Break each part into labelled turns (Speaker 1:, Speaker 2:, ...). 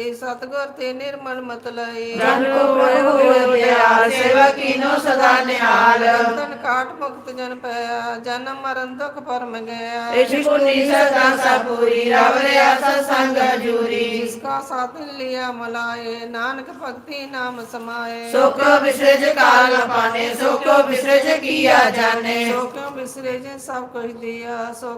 Speaker 1: ਸਤਗੁਰ ਤੇ ਨਿਰਮਲ ਮਤ ਲਏ
Speaker 2: ਜਨ ਕੋ ਪ੍ਰਭੂ ਦਿਆਲ ਸੇਵਾ ਕੀਨੋ ਸਦਾ ਨਿਹਾਲ।
Speaker 1: ਤਨ ਕਾਟ ਮੁਕਤ ਜਨ ਪਿਆ ਜਨਮ ਮਰਨ ਦੁਖ ਪਰਮ ਗਿਆ।
Speaker 2: ਇਛ ਪੁਨੀ ਸਦਾ ਸਪੂਰੀ ਰਵ ਰਿਆ ਸਤਸੰਗ ਜੂਰੀ
Speaker 1: ਜਿਸਕਾ ਸਾਥ ਲਿਆ ਮਲਾਏ ਨਾਨਕ ਭਗਤੀ ਨਾਮ ਸਮਾਏ।
Speaker 2: ਸੋ ਕੋ ਵਿਸਰਜ ਕਾਲ ਨ ਪਾਨੇ ਸੋ ਕੋ ਵਿਸਰਜ ਕੀਆ ਜਾਣੇ
Speaker 1: ਸੋ ਜੇ ਸਭ ਕੁਛ ਦਿਆ ਸੋ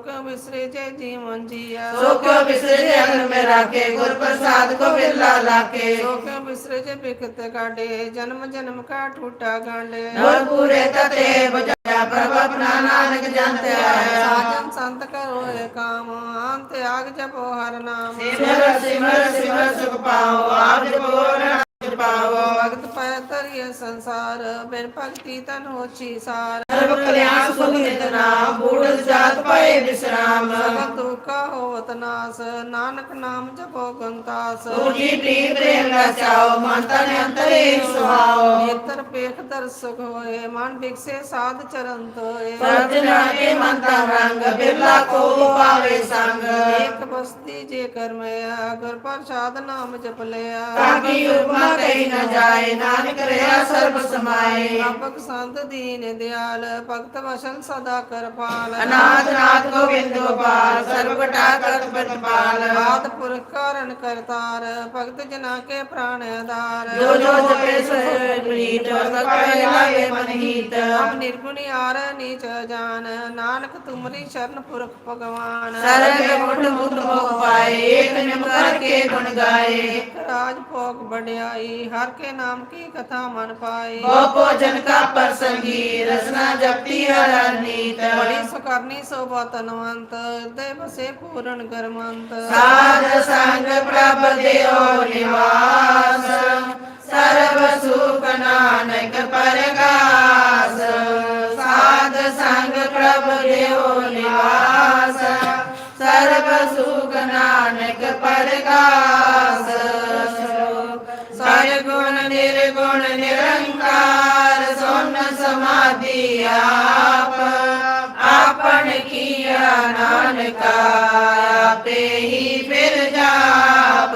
Speaker 1: ਜੇ ਜੀਵਨ ਜੀਆ।
Speaker 2: ਸੋ ਕੋ ਵਿਸਰਜ ਅਗਨ ਮੇ ਰਾਖੇ ਗੁਰ ਪ੍ਰਸਾਦ ਕੋ ਬਿਰਲਾ ਲਾਕੇ
Speaker 1: ਸੋ ਕਿਉ ਬਿਸਰੇ ਜੇ ਬਿਖਤ ਕਾਢੇ ਜਨਮ ਜਨਮ ਕਾ ਠੂਟਾ ਗਾਂਡੇ।
Speaker 2: ਗੁਰ ਪੂਰੇ ਤਤੇ ਬਜਾਇਆ ਪ੍ਰਭ ਆਪਣਾ ਨਾਨਕ ਜੰਤ ਆਇਆ
Speaker 1: ਸਾਜਨ ਸੰਤ ਕਰੋ ਏ ਕਾਮ ਅੰਤ ਆਗ ਜਪੋ ਹਰ ਨਾਮ।
Speaker 2: ਸਿਮਰ ਸਿਮਰ ਸਿਮਰ ਸੁਖ ਪਾਓ ਆਪ ਜਪੋ ਨਾਮ ਪਾਓ
Speaker 1: ਭਗਤ ਪੈ ਤਰੀਏ ਸੰਸਾਰ ਬਿਨ ਭਗਤੀ ਤਨ ਹੋਛੀ ਸਾਰ।
Speaker 2: ਸਰਬ ਕਲਿਆਣ ਸੁਖ ਨਿਤ ਨਾਮ ਬੂੜ ਜਾਤ ਪਾਏ ਵਿਸਰਾਮ।
Speaker 1: ਸਗਲ ਦੁਖਾ ਹੋਵਤ ਨਾਸ ਨਾਨਕ ਨਾਮ ਜਪੋ ਗੰਤਾਸ
Speaker 2: ਤੁਜੀ ਪ੍ਰੀਤ ਪ੍ਰੇਮ ਰਚਾਓ ਮਨ ਤਨ ਅੰਤਰੇ ਸੁਹਾਓ।
Speaker 1: ਨੇਤਰ ਪੇਖ ਦਰਸਕ ਹੋਏ ਮਨ ਵਿਕਸੇ ਸਾਧ ਚਰਨ ਤੋਏ
Speaker 2: ਸਰਜਨਾ ਕੇ ਮਨ ਤਨ ਰੰਗ ਬਿਰਲਾ ਕੋ ਪਾਵੇ ਸੰਗ।
Speaker 1: ਏਕ ਬਸਤੀ ਜੇ ਕਰਮਿਆ ਗੁਰ ਪ੍ਰਸਾਦ ਨਾਮ ਜਪ ਲਿਆ।
Speaker 2: ਤਾਕੀ ਉਪਮਾ ਕਹੀ ਨ ਜਾਏ ਨਾਨਕ ਰਿਆ ਸਰਬ ਸਮਾਏ।
Speaker 1: ਆਪਕ ਸੰਤ ਦੀਨ ਦਿਆਲ। ਭਗਤ ਵਸਨ ਸਦਾ ਕਰਪਾਲ
Speaker 2: ਅਨਾਥ ਨਾਥ ਗੋਬਿੰਦ ਗੋਪਾਲ ਸਰਬ ਘਟਾ ਕਰਤ ਪ੍ਰਤਪਾਲ
Speaker 1: ਆਦ ਪੁਰਖ ਕਾਰਨ ਕਰਤਾਰ ਭਗਤ ਜਨਾ ਕੇ ਪ੍ਰਾਣ ਆਧਾਰ।
Speaker 2: ਜੋ ਜੋ ਜਪੇ ਸੋਇ ਪ੍ਰੀਤ ਸਕੈ ਲਾਗੇ ਮਨਹੀਤ
Speaker 1: ਹਮ ਨਿਰਗੁਣੀ ਆਰ ਨੀਚ ਜਾਨ ਨਾਨਕ ਤੁਮਰੀ ਸ਼ਰਨ ਪੁਰਖ ਭਗਵਾਨ।
Speaker 2: ਸਰਬ ਮੁਠ ਮੁਤ ਮੋਹ ਪਾਏ ਏਕ ਨਿਮ ਕਰਕੇ ਗੁਣ ਗਾਏ।
Speaker 1: ਰਾਜ ਭੋਗ ਬੜਿਆਈ ਹਰ ਕੇ ਨਾਮ ਕੀ ਕਥਾ ਮਨ ਪਾਈ
Speaker 2: ਗੋਪੋ ਜਨ ਕਾ ਪਰਸੰਗੀ ਰਸਨਾ ਜਪਤੀ ਹਰ ਨੀਤ
Speaker 1: ਬੜੀ ਸੁਕਰਨੀ ਸੋਭਾ ਤਨਵੰਤ ਹਿਰਦੇ ਬਸੇ ਪੂਰਨ ਗਰਮੰਤ
Speaker 2: ਸਾਧ ਸੰਗ ਪ੍ਰਭ ਦੇਓ ਨਿਵਾਸ ਸਰਬ ਸੁਖ ਨਾਨਕ ਪਰਗਾਸ ਸਾਧ ਸੰਗ ਪ੍ਰਭ ਦੇਓ ਨਿਵਾਸ ਸਰਬ ਸੁਖ ਨਾਨਕ ਪਰਗਾਸ ਸਾਰੇ ਗੁਣ ਨਿਰਗੁਣ ਨਿਰੰਕਾਰ ਸਮਾਧੀ ਆਪ ਆਪਣ ਕੀਆ ਨਾਨਕਾ ਆਪੇ ਹੀ ਫਿਰ ਜਾਪ।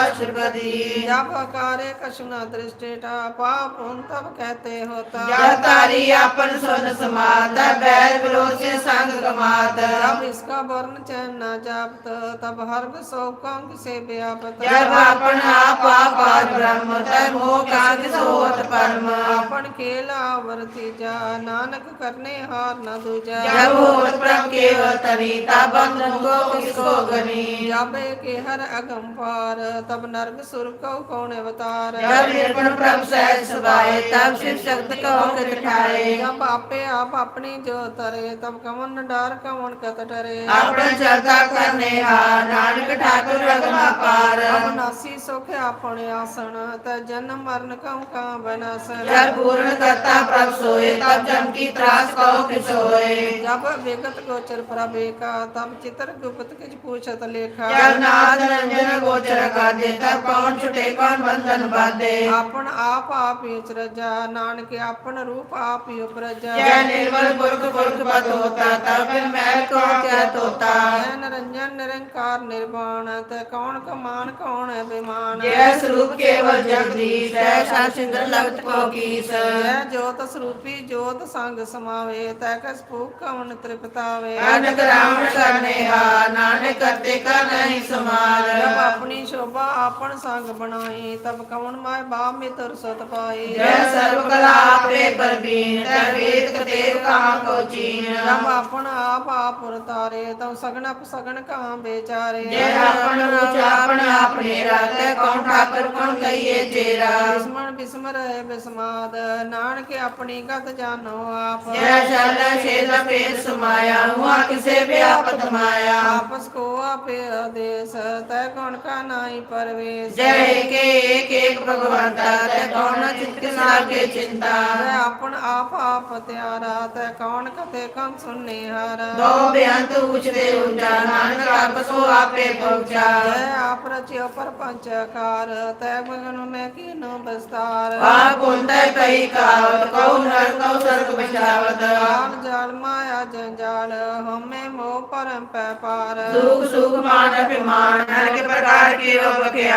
Speaker 2: ਅਸ਼ਰਪਦੀ
Speaker 1: ਜਪ ਕਾਰੇ ਕਸ਼ਨਾ ਦ੍ਰਿਸ਼ਟੇਟਾ ਪਾਪ ਹੁਣ ਤਬ ਕਹਤੇ ਹੋਤਾ
Speaker 2: ਜਬ ਤਾਰੀ ਆਪਨ ਸੁਨ ਸਮਾਦ ਬੈਰ ਵਿਰੋਧੇ ਸੰਗ ਕਮਾਤ।
Speaker 1: ਜਬ ਇਸਕਾ ਵਰਨ ਚੈਨ ਨਾ ਜਾਪਤ ਤਬ ਹਰਬ ਸੋ ਕੰਗ ਸੇ ਵਿਆਪਤ।
Speaker 2: ਜਬ ਆਪਨ ਆਪ ਆਪ ਬ੍ਰਹਮ ਤਰ ਮੋ ਕਾਂਗ ਸੋਤ ਪਰਮਾ।
Speaker 1: ਆਪਨ ਖੇਲਾ ਵਰਤੀ ਜਾ ਨਾਨਕ ਕਰਨੇ ਹਾਰ ਨ
Speaker 2: ਦੂਜਾ। ਜਬ ਹੋਤ ਪ੍ਰਭ ਕੇਵਲ ਤਰੀ ਤਬ ਅੰਗੋ ਕਿਸਕੋ ਗਨੀ।
Speaker 1: ਜਾਬੇ ਕੇ ਹਰ ਅਗਮ ਪਾਰ ਤਬ ਨਰਗ ਸੁਰ ਕਉ ਕੌਣ ਅਵਤਾਰ।
Speaker 2: ਜਬ ਨਿਰਪਨ ਪ੍ਰਭ ਸਹਿਜ ਸੁਭਾਏ ਤਬ ਸਿਵ ਸ਼ਕਤ ਕਉ ਕਤ ਠਾਏ।
Speaker 1: ਜਬ ਆਪੇ ਆਪ ਆਪਣੀ ਜੋ ਤਰੇ ਤਬ ਕਮਨ ਡਾਰ ਕਮਨ ਕਤ ਡਰੇ।
Speaker 2: ਆਪਣਾ ਚਰਤਾ ਕਰਨੇ ਹਾਰ ਨਾਨਕ ਠਾਕੁਰ ਅਗਮ ਅਪਾਰ
Speaker 1: ਅਨਾਸੀ ਸੁਖ ਆਪਣੇ ਆਸਣ ਤ ਜਨਮ ਮਰਨ ਕਉ ਕਾ
Speaker 2: ਬਨਸਨ ਪੂਰਨ ਕਰਤਾ ਪ੍ਰਭ ਸੋਏ ਤਬ ਜਮ ਕੀ ਤਰਾਸ ਕਹੋ ਕਿਸੋਏ
Speaker 1: ਜਬ ਵਿਗਤ ਗੋਚਰ ਪ੍ਰਭੇ ਕਾ ਤਬ ਚਿਤਰ ਗੁਪਤ ਕਿਛ ਪੁੱਛਤ ਲੇਖਾ
Speaker 2: ਜਬ ਨਾਦ ਰੰਜਨ ਗੋਚਰ ਕਾਦੇ ਤਬ ਕੌਣ ਛੁਟੇ ਕੌਣ ਬੰਧਨ ਬਾਧੇ
Speaker 1: ਆਪਨ ਆਪ ਆਪ ਹੀ ਰਜਾ ਨਾਨਕ ਆਪਨ ਰੂਪ ਆਪ ਹੀ ਉਪਰਜਾ
Speaker 2: ਜੈ ਨਿਰਮਲ ਪੁਰਖ ਪੁਰਖ ਪਤ ਹੋਤਾ ਤਬ ਫਿਰ ਮੈਲ ਕੌਣ ਕਿਆ ਤੋਤਾ
Speaker 1: ਜੈ ਨਰੰਜਨ ਨਿਰੰਕਾਰ ਨਿਰਵਾਣ ਤੈ ਕੌਣ ਕਮਾਨ ਕੌਣ ਹੈ ਬਿਮਾਨ
Speaker 2: ਜੈ ਸਰੂਪ ਕੇਵਲ ਜਗਦੀਸ਼ ਜੈ ਸਤ ਸਿੰਦਰ ਲਗਤ ਕੋ ਕੀਸ
Speaker 1: ਜੈ ਜੋਤ ਸਰੂਪੀ ਜੋਤ ਸੰਗ ਸਮਾਵੇ ਤੈ ਕਸ ਭੂਖ ਕਵਨ ਤ੍ਰਿਪਤਾਵੇ।
Speaker 2: ਅਨਕ ਰਾਵਣ ਕਰਨੇ ਹਾ ਨਾਨਕ ਕਰਤੇ ਕਾ ਨਹੀਂ ਸਮਾਰ।
Speaker 1: ਜਬ ਆਪਣੀ ਸ਼ੋਭਾ ਆਪਨ ਸੰਗ ਬਣਾਈ ਤਬ ਕਵਨ ਮਾਇ ਬਾ ਮਿਤਰ ਸਤ ਪਾਈ
Speaker 2: ਜੈ ਸਰਬ ਕਲਾ ਆਪੇ ਪਰਬੀਨ ਤੈ ਵੇਦ ਕਤੇਵ ਕਹਾ ਕੋ ਚੀਨ।
Speaker 1: ਜਬ ਆਪਨ ਆਪ ਆਪ ਉਰਤਾਰੇ ਤਬ ਸਗਨ ਅਪ ਸਗਨ ਕਾਂ ਬੇਚਾਰੇ
Speaker 2: ਜੈ ਆਪਨ ਰੂਚ ਆਪਨ ਆਪਣੇ ਰਾਤੇ ਕੌਣ ਠਾਕਰ ਕੌਣ ਕਹੀਏ ਤੇਰਾ
Speaker 1: ਬਿਸਮਣ ਬਿਸਮਰ ਬਿਸਮਾਦ। ਨਾਨਕ ਆਪਣੀ ਗਤ ਜਾਣੋ ਆਪ।
Speaker 2: ਜੈ ਸ਼ਲ ਛੇਦ ਪੇਤ ਸਮਾਇਆ ਹੁਆ ਕਿਸੇ ਵਿਆਪਤ ਮਾਇਆ?
Speaker 1: ਆਪਸ ਕੋ ਆਪੇ ਆਦੇਸ ਤੈ ਕੌਣ ਕਾ ਨਾਹੀ ਪਰਵੇਸ਼?
Speaker 2: ਜੈ ਏਕੇ ਏਕ ਏਕ ਭਗਵੰਤਾ ਤੈ ਕੌਣ ਚਿਤ ਲਾਗੇ ਚਿੰਤਾ?
Speaker 1: ਤੈ ਆਪਨ ਆਪ ਆਪ ਤਿਆਰਾ ਤੈ ਕੌਣ ਕਤੇ ਕੰ ਸੁਨਨੇ ਹਰ
Speaker 2: ਦੋ ਬੇਅੰਤ ਉਚਦੇ ਉੱਚਾ ਨਾਨਕ ਆਪਸੋ ਆਪੇ ਪਹੁੰਚਾ।
Speaker 1: ਤੈ ਆਪ ਰਚਿਓ ਪਰਪੰਚ ਆਕਾਰ ਤੈ ਮਗਨ ਮੈਂ ਕੀਨੋ ਬਸਤਾਰ
Speaker 2: ਆਪ ਹੁੰਦੈ ਕਈ ਕਾਵਤ ਕਉ ਨਰ ਕਉ ਸਰਗ ਬਚਾਵਤ
Speaker 1: ਜਾਲ ਜਾਲ ਮਾਇਆ ਜੰਜਾਲ ਹਮੇ ਮੋਹ ਪਰਮ ਪੈ ਪਾਰ
Speaker 2: ਸੁਖ ਸੁਖ ਮਾਨ ਅਭਿਮਾਨ ਹਰ ਕੇ ਪ੍ਰਕਾਰ ਕੇ ਵਖੇ